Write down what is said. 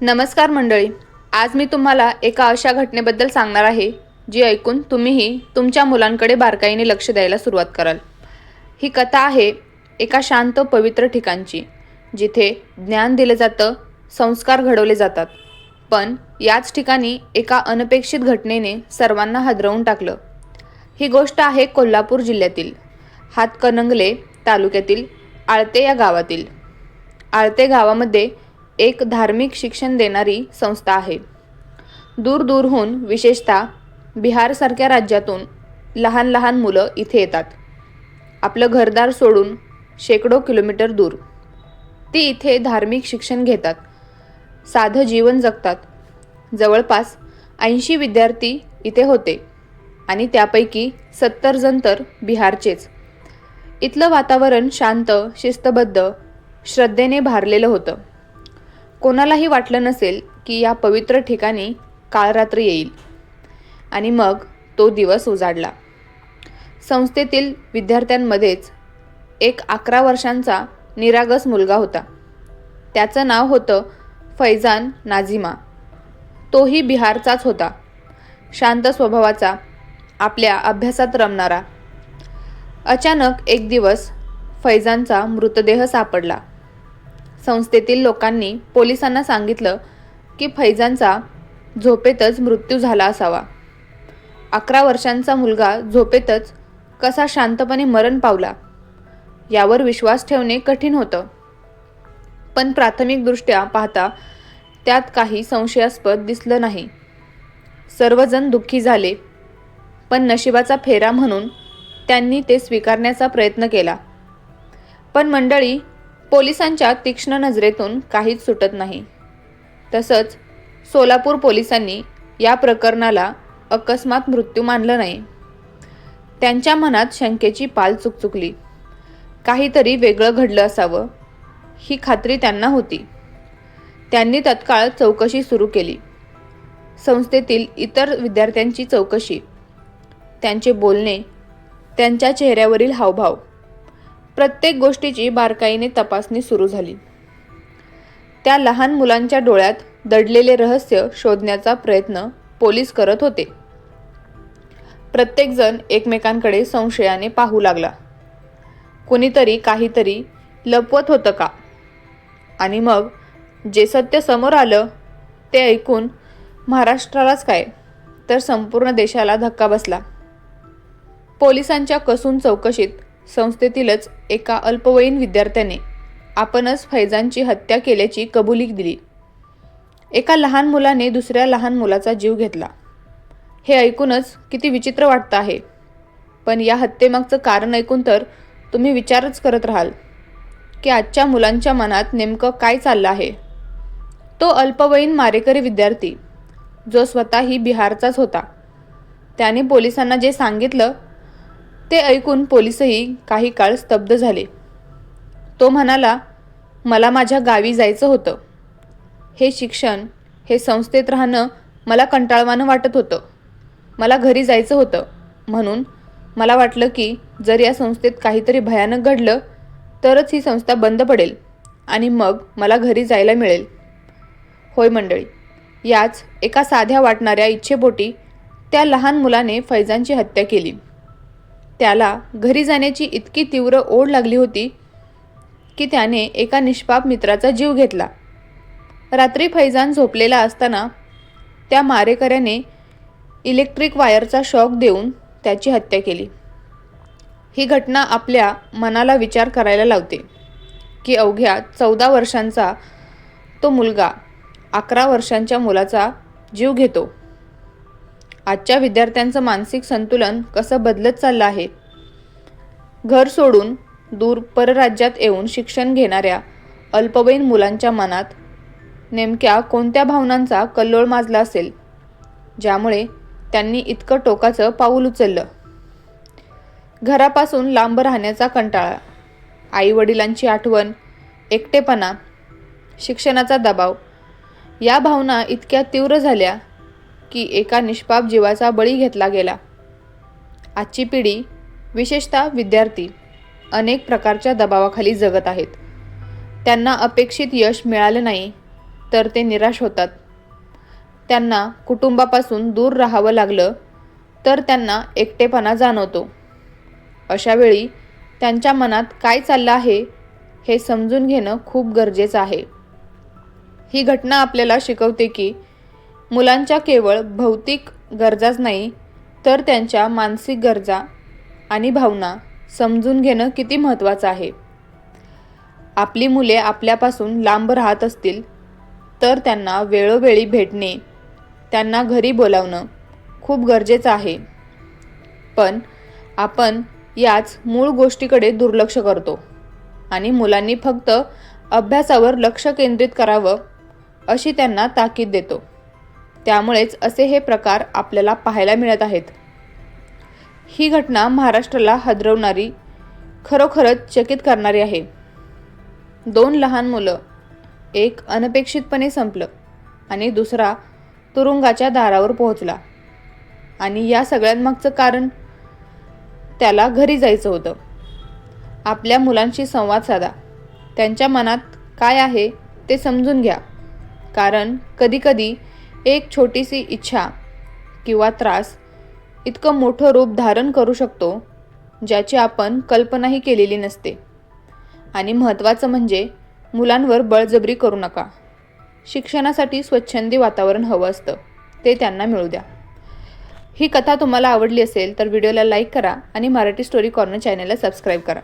नमस्कार मंडळी. आज मी तुम्हाला एका अशा घटनेबद्दल सांगणार आहे जी ऐकून तुम्हीही तुमच्या मुलांकडे बारकाईने लक्ष द्यायला सुरुवात कराल. ही कथा आहे एका शांत पवित्र ठिकाणची जिथे ज्ञान दिलं जातं संस्कार घडवले जातात. पण याच ठिकाणी एका अनपेक्षित घटनेने सर्वांना हादरवून टाकलं. ही गोष्ट आहे कोल्हापूर जिल्ह्यातील हातकणंगले तालुक्यातील आळते या गावातील. आळते गावामध्ये एक धार्मिक शिक्षण देणारी संस्था आहे. दूरदूरहून विशेषतः बिहारसारख्या राज्यातून लहान लहान मुलं इथे येतात. आपलं घरदार सोडून शेकडो किलोमीटर दूर. ती इथे धार्मिक शिक्षण घेतात. साधं जीवन जगतात. जवळपास ऐंशी विद्यार्थी इथे होते आणि त्यापैकी सत्तर जण तर बिहारचेच. इथलं वातावरण शांत शिस्तबद्ध श्रद्धेने भारलेलं होतं. कोणालाही वाटलं नसेल की या पवित्र ठिकाणी काळरात्र येईल. आणि मग तो दिवस उजाडला. संस्थेतील विद्यार्थ्यांमध्येच एक अकरा वर्षांचा निरागस मुलगा होता. त्याचं नाव होतं फैजान नाझिमा. तोही बिहारचाच होता. शांत स्वभावाचा आपल्या अभ्यासात रमणारा. अचानक एक दिवस फैजानचा मृतदेह सापडला. संस्थेतील लोकांनी पोलिसांना सांगितलं की फैजांचा झोपेतच मृत्यू झाला असावा. अकरा वर्षांचा मुलगा झोपेतच कसा शांतपणे मरण पावला यावर विश्वास ठेवणे कठीण होतं. पण प्राथमिकदृष्ट्या पाहता त्यात काही संशयास्पद दिसलं नाही. सर्वजण दुःखी झाले पण नशिबाचा फेरा म्हणून त्यांनी ते स्वीकारण्याचा प्रयत्न केला. पण मंडळी पोलिसांच्या तीक्ष्ण नजरेतून काहीच सुटत नाही. तसंच सोलापूर पोलिसांनी या प्रकरणाला अकस्मात मृत्यू मानलं नाही. त्यांच्या मनात शंकेची पाल चुकचुकली. काहीतरी वेगळं घडलं असावं ही खात्री त्यांना होती. त्यांनी तत्काळ चौकशी सुरू केली. संस्थेतील इतर विद्यार्थ्यांची चौकशी. त्यांचे बोलणे त्यांच्या चेहऱ्यावरील हावभाव. प्रत्येक गोष्टीची बारकाईने तपासणी सुरू झाली. त्या लहान मुलांच्या डोळ्यात दडलेले रहस्य शोधण्याचा प्रयत्न पोलीस करत होते. प्रत्येकजण एकमेकांकडे संशयाने पाहू लागला. कुणीतरी काहीतरी लपवत होतं का? आणि मग जे सत्य समोर आलं ते ऐकून महाराष्ट्रालाच काय? तर संपूर्ण देशाला धक्का बसला. पोलिसांच्या कसून चौकशीत संस्थेतीलच एका अल्पवयीन विद्यार्थ्याने आपणच फैजांची हत्या केल्याची कबुली दिली. एका लहान मुलाने दुसऱ्या लहान मुलाचा जीव घेतला. हे ऐकूनच किती विचित्र वाटतं आहे. पण या हत्येमागचं कारण ऐकून तर तुम्ही विचारच करत राहाल की आजच्या मुलांच्या मनात नेमकं काय चाललं आहे? तो अल्पवयीन मारेकरी विद्यार्थी जो स्वतःही बिहारचाच होता. त्याने पोलिसांना जे सांगितलं ते ऐकून पोलीसही काही काळ स्तब्ध झाले. तो म्हणाला मला माझ्या गावी जायचं होतं. हे शिक्षण हे संस्थेत राहणं मला कंटाळवानं वाटत होतं. मला घरी जायचं होतं. म्हणून मला वाटलं की जर या संस्थेत काहीतरी भयानक घडलं तरच ही संस्था बंद पडेल आणि मग मला घरी जायला मिळेल. होय मंडळी याच एका साध्या वाटणाऱ्या इच्छेपोटी त्या लहान मुलाने फैजांची हत्या केली. त्याला घरी जाण्याची इतकी तीव्र ओढ लागली होती की त्याने एका निष्पाप मित्राचा जीव घेतला. रात्री फैजान झोपलेला असताना त्या मारेकऱ्याने इलेक्ट्रिक वायरचा शॉक देऊन त्याची हत्या केली. ही घटना आपल्या मनाला विचार करायला लावते की अवघ्या चौदा वर्षांचा तो मुलगा अकरा वर्षांच्या मुलाचा जीव घेतो. आजच्या विद्यार्थ्यांचं मानसिक संतुलन कसं बदलत चाललं आहे? घर सोडून दूर परराज्यात येऊन शिक्षण घेणाऱ्या अल्पवयीन मुलांच्या मनात नेमक्या कोणत्या भावनांचा कल्लोळ माजला असेल? ज्यामुळे त्यांनी इतकं टोकाचं पाऊल उचललं. घरापासून लांब राहण्याचा कंटाळा आई वडिलांची आठवण एकटेपणा शिक्षणाचा दबाव या भावना इतक्या तीव्र झाल्या की एका निष्पाप जीवाचा बळी घेतला गेला. आजची पिढी विशेषतः विद्यार्थी अनेक प्रकारच्या दबावाखाली जगत आहेत. त्यांना अपेक्षित यश मिळालं नाही तर ते निराश होतात. त्यांना कुटुंबापासून दूर राहावं लागलं तर त्यांना एकटेपणा जाणवतो. अशावेळी त्यांच्या मनात काय चाललं आहे हे समजून घेणं खूप गरजेचं आहे. ही घटना आपल्याला शिकवते की मुलांच्या केवळ भौतिक गरजाच नाही तर त्यांच्या मानसिक गरजा आणि भावना समजून घेणं किती महत्त्वाचं आहे? आपली मुले आपल्यापासून लांब राहत असतील तर त्यांना वेळोवेळी भेटणे त्यांना घरी बोलावणं खूप गरजेचं आहे. पण आपण याच मूळ गोष्टीकडे दुर्लक्ष करतो आणि मुलांनी फक्त अभ्यासावर लक्ष केंद्रित करावं अशी त्यांना ताकीद देतो. त्यामुळेच असे हे प्रकार आपल्याला पाहायला मिळत आहेत. ही घटना महाराष्ट्राला हदरवणारी खरोखरच चकित करणारी आहे. दोन लहान मुलं एक अनपेक्षितपणे संपलं आणि दुसरा तुरुंगाच्या दारावर पोहोचला. आणि या सगळ्यांमागचं कारण? त्याला घरी जायचं होतं. आपल्या मुलांशी संवाद साधा. त्यांच्या मनात काय आहे ते समजून घ्या. कारण कधीकधी एक छोटीशी इच्छा किंवा त्रास इतकं मोठं रूप धारण करू शकतो ज्याची आपण कल्पनाही केलेली नसते. आणि महत्त्वाचं म्हणजे मुलांवर बळजबरी करू नका. शिक्षणासाठी स्वच्छंदी वातावरण हवं असतं ते त्यांना मिळू द्या. ही कथा तुम्हाला आवडली असेल तर व्हिडिओला लाईक करा आणि मराठी स्टोरी कॉर्नर चॅनलला सबस्क्राईब करा.